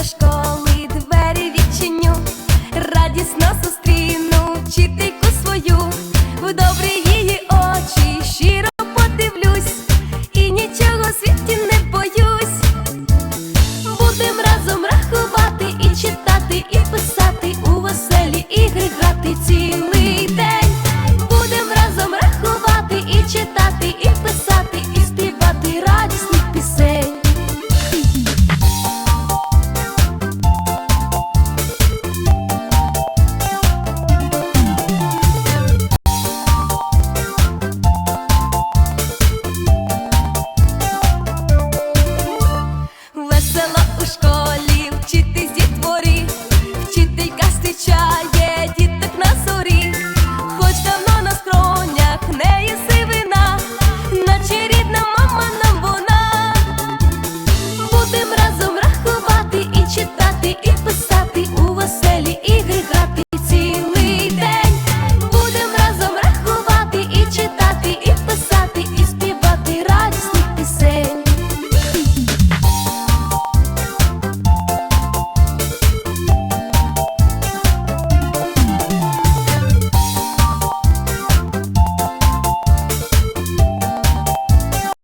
до школи двері відчиню, радісно зустріну вчительку свою, в добрі її очі щиро подивлюсь, і нічого світі не боюсь. Будем разом рахувати і читати, і писати у веселі ігри грати цілий.